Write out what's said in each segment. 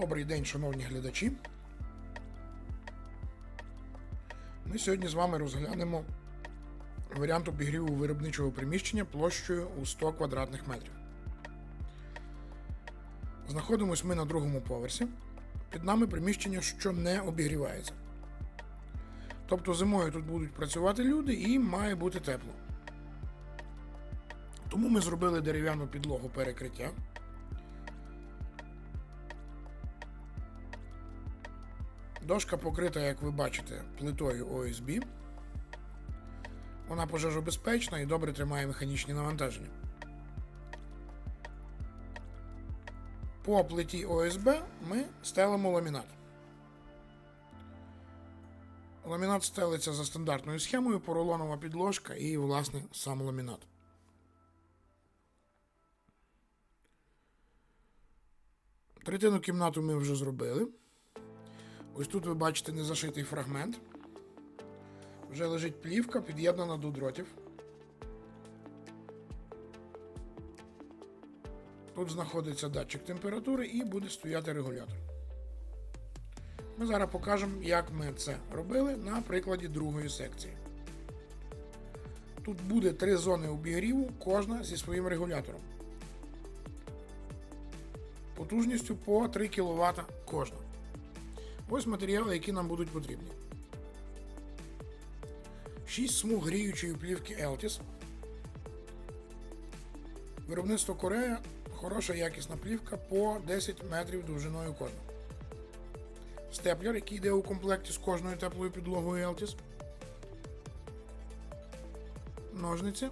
Добрий день, шановні глядачі. Ми сьогодні з вами розглянемо варіант обігріву виробничого приміщення площею у 100 квадратних метрів. Знаходимось ми на другому поверсі. Під нами приміщення, що не обігрівається. Тобто зимою тут будуть працювати люди і має бути тепло. Тому ми зробили дерев'яну підлогу перекриття. Дошка покрита, як ви бачите, плитою ОСБ. Вона пожежобезпечна і добре тримає механічні навантаження. По плиті ОСБ ми стелимо ламінат. Ламінат стелиться за стандартною схемою, поролонова підложка і, власне, сам ламінат. Третину кімнату ми вже зробили. Ось тут ви бачите незашитий фрагмент. Вже лежить плівка, під'єднана до дротів. Тут знаходиться датчик температури і буде стояти регулятор. Ми зараз покажемо, як ми це робили на прикладі другої секції. Тут буде три зони обігріву, кожна зі своїм регулятором. Потужністю по 3 кВт кожна. Ось матеріали, які нам будуть потрібні. 6 смуг гріючої плівки Eltis. Виробництво Корея. Хороша якісна плівка по 10 метрів довжиною кожна. Степлер, який йде у комплекті з кожною теплою підлогою Eltis. Ножниці,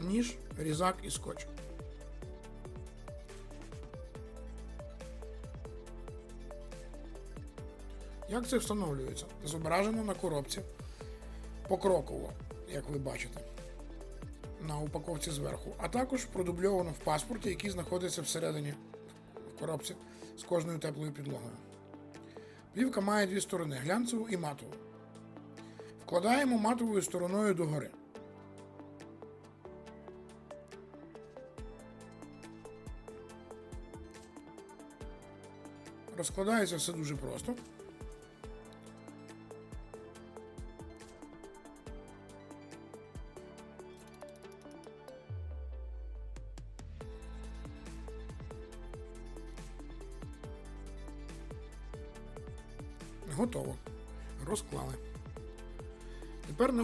ніж, різак і скотч. Як це встановлюється? Зображено на коробці покроково, як ви бачите, на упаковці зверху, а також продубльовано в паспорті, який знаходиться всередині в коробці з кожною теплою підлогою. Плівка має дві сторони глянцеву і матову. Вкладаємо матовою стороною догори. Розкладається все дуже просто.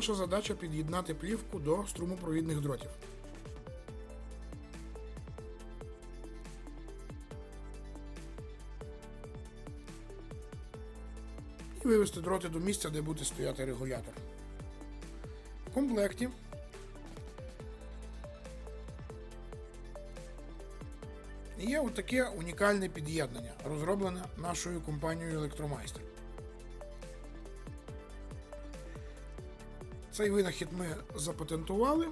Наша задача під'єднати плівку до струмопровідних дротів. І вивести дроти до місця, де буде стояти регулятор. В комплекті є отаке унікальне під'єднання, розроблене нашою компанією Електромайстер. Цей винахід ми запатентували,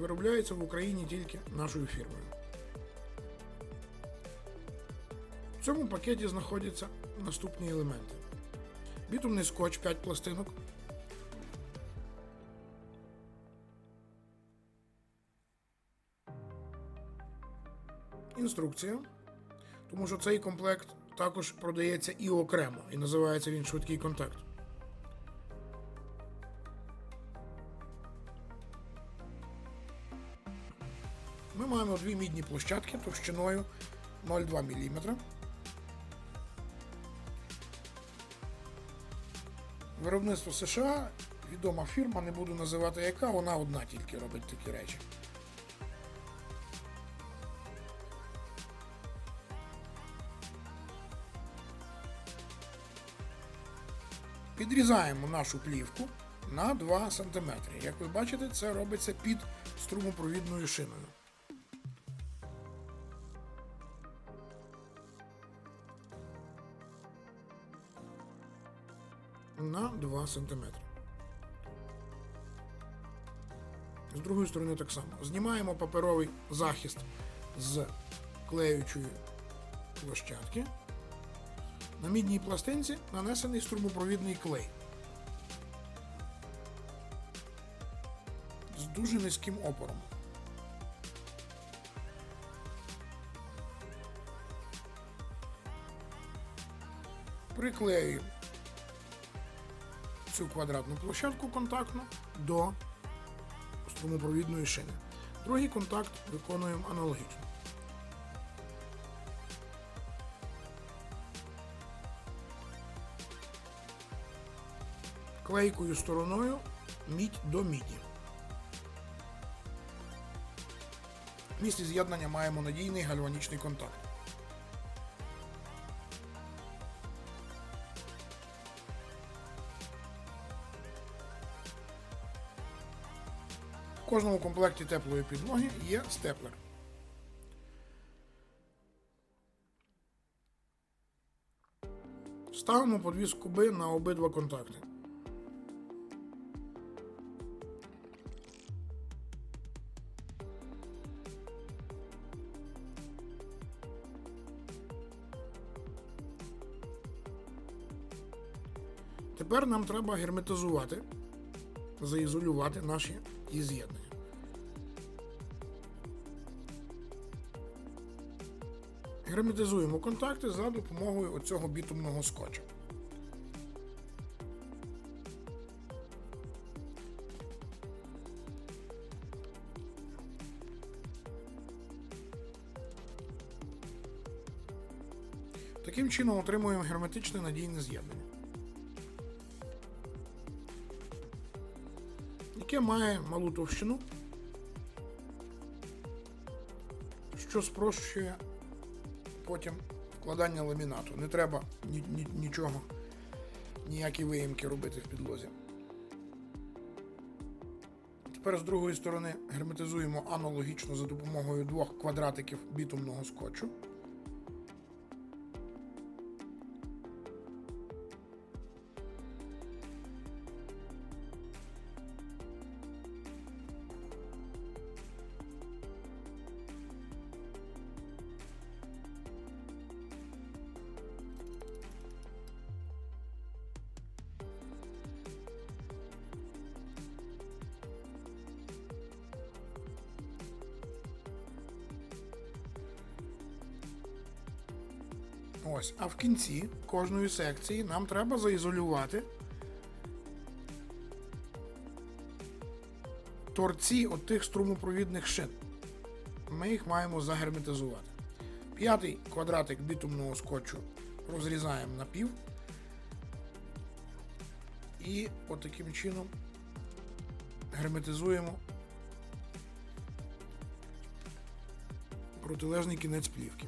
виробляється в Україні тільки нашою фірмою. В цьому пакеті знаходяться наступні елементи: бітумний скотч 5 пластинок. Інструкція, тому що цей комплект також продається і окремо, і називається він швидкий контакт. Маємо дві мідні площадки товщиною 0,2 мм. Виробництво США, відома фірма, не буду називати яка, вона одна тільки робить такі речі. Підрізаємо нашу плівку на 2 см. Як ви бачите, це робиться під струмопровідною шиною. На 2 см. З другої сторони так само. Знімаємо паперовий захист з клеючої площадки. На мідній пластинці нанесений струмопровідний клей. З дуже низьким опором. приклеюємо цю квадратну площадку контактну до струмопровідної шини. Другий контакт виконуємо аналогічно. Клейкою стороною мідь до міді. Місці з'єднання маємо надійний гальванічний контакт. В кожному комплекті теплої підлоги є степлер. Ставимо по дві на обидва контакти. Тепер нам треба герметизувати, заізолювати наші ті з'єднання. Герметизуємо контакти за допомогою оцього бітумного скотча. Таким чином отримуємо герметичне надійне з'єднання. Яке має малу товщину, що спрощує потім вкладання ламінату. Не треба ні, ні, нічого, ніякі виїмки робити в підлозі. Тепер з другої сторони герметизуємо аналогічно за допомогою двох квадратиків бітумного скотчу. Ось, а в кінці кожної секції нам треба заізолювати торці от тих струмопровідних шин. Ми їх маємо загерметизувати. П'ятий квадратик бітумного скотчу розрізаємо на пів. І от чином герметизуємо протилежний кінець плівки.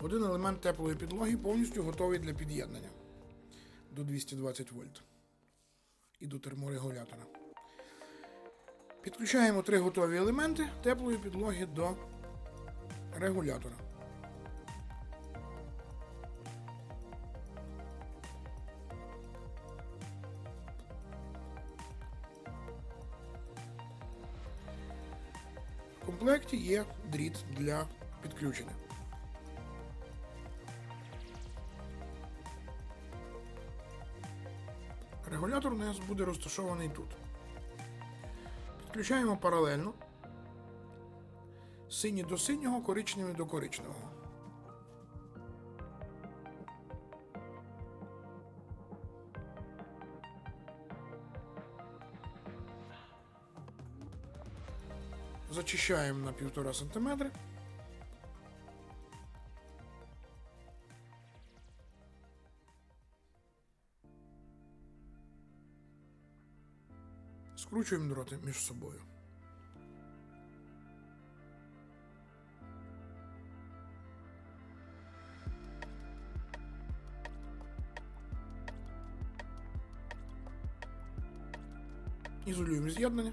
Один елемент теплої підлоги повністю готовий для під'єднання до 220 вольт і до терморегулятора. Підключаємо три готові елементи теплої підлоги до регулятора. В комплекті є дріт для підключення. Регулятор у нас буде розташований тут. Підключаємо паралельно. Синій до синього, коричневий до коричневого. Зачищаємо на 1,5 см. Скручуємо дроти між собою. Ізолюємо з'єднання.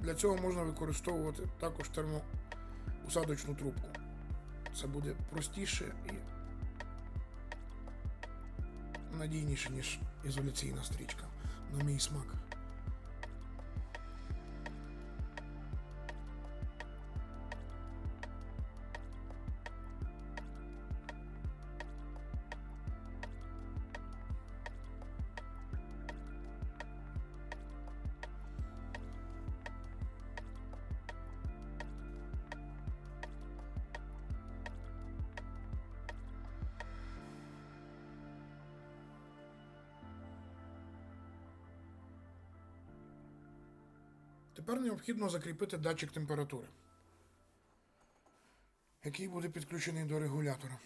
Для цього можна використовувати також термоусадочну трубку. Це буде простіше і надійніше, ніж ізоляційна стрічка, на мій смак. Тепер необхідно закріпити датчик температури, який буде підключений до регулятора.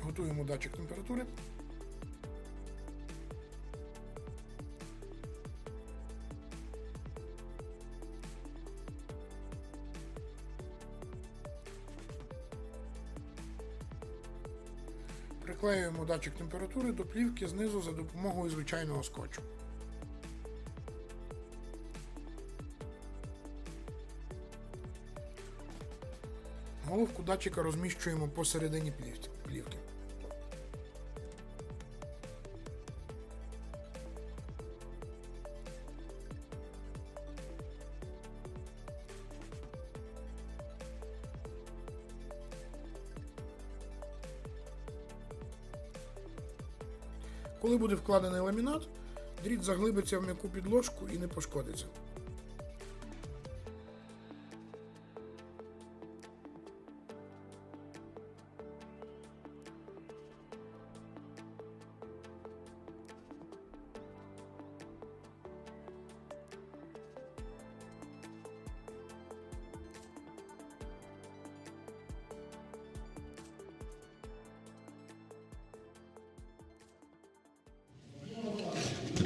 Готуємо датчик температури. Приклеюємо датчик температури до плівки знизу за допомогою звичайного скотчу. Головку датчика розміщуємо посередині плівки- Коли буде вкладений ламінат, дріт заглибиться в м'яку підложку і не пошкодиться.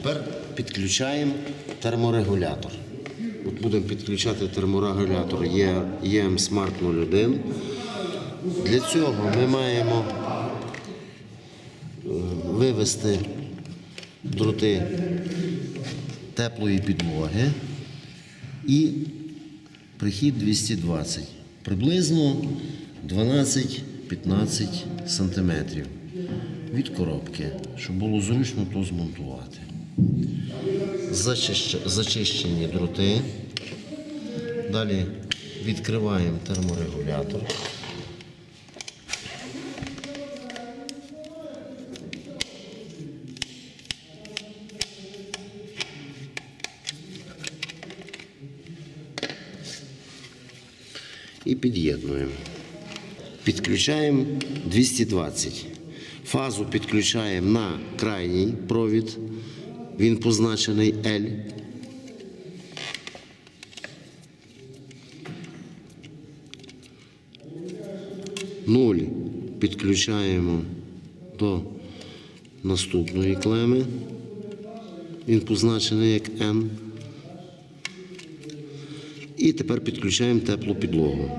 Тепер підключаємо терморегулятор. От будемо підключати терморегулятор EM Smart 01. Для цього ми маємо е, вивести дроти теплої підлоги і прихід 220. Приблизно 12-15 сантиметрів від коробки, щоб було зручно то змонтувати. Зачищ- Зачищені дроти. Далі відкриваємо терморегулятор. І під'єднуємо. Підключаємо 220. Фазу підключаємо на крайній провід. Він позначений L. Нуль підключаємо до наступної клеми. Він позначений як N. І тепер підключаємо теплу підлогу.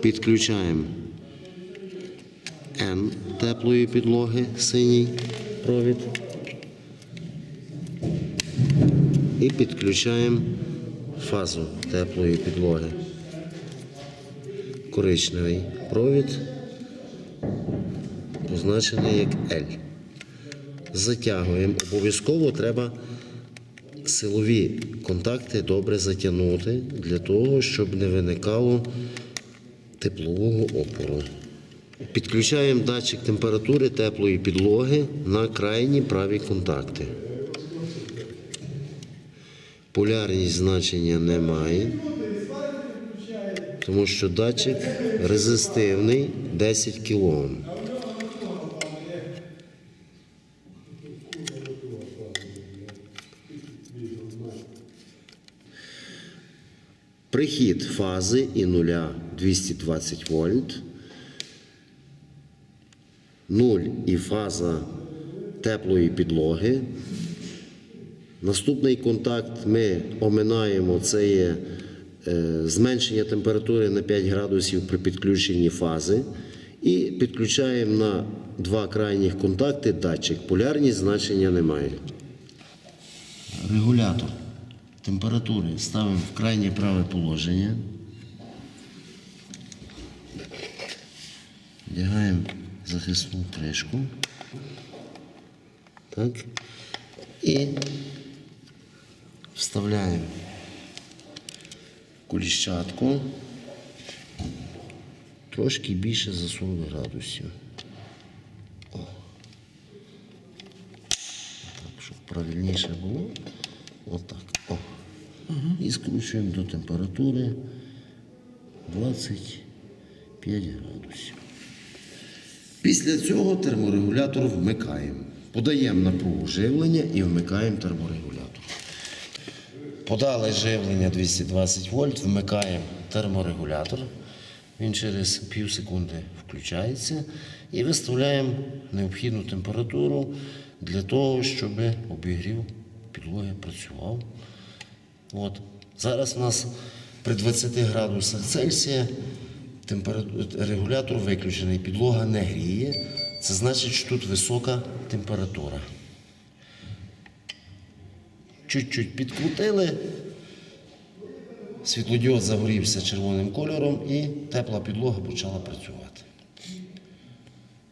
Підключаємо N теплої підлоги, синій провід. І підключаємо фазу теплої підлоги. Коричневий провід, позначений як L. Затягуємо. Обов'язково треба силові контакти добре затягнути для того, щоб не виникало теплового опору. Підключаємо датчик температури теплої підлоги на крайні праві контакти. Полярність значення немає, тому що датчик резистивний 10 кОм. Прихід фази і нуля 220 вольт. 0 і фаза теплої підлоги. Наступний контакт ми оминаємо, це є е, зменшення температури на 5 градусів при підключенні фази. І підключаємо на два крайніх контакти датчик. Полярність значення немає. Регулятор температури ставимо в крайнє праве положення. Вдягаємо захисну кришку. Так. І вставляємо куліщатку трошки більше за 40 градусів. О. Так, щоб правильніше було. Отак. О. І скручуємо до температури 25 градусів. Після цього терморегулятор вмикаємо. Подаємо напругу живлення і вмикаємо терморегулятор. Подали живлення 220 вольт, вмикаємо терморегулятор. Він через пів секунди включається і виставляємо необхідну температуру для того, щоб обігрів підлоги працював. От. Зараз у нас при 20 градусах Цельсія регулятор виключений, підлога не гріє. Це значить, що тут висока температура. Чуть-чуть підкрутили, світлодіод загорівся червоним кольором і тепла підлога почала працювати.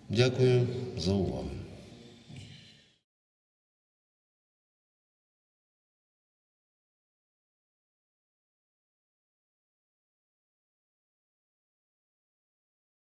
Дякую за увагу.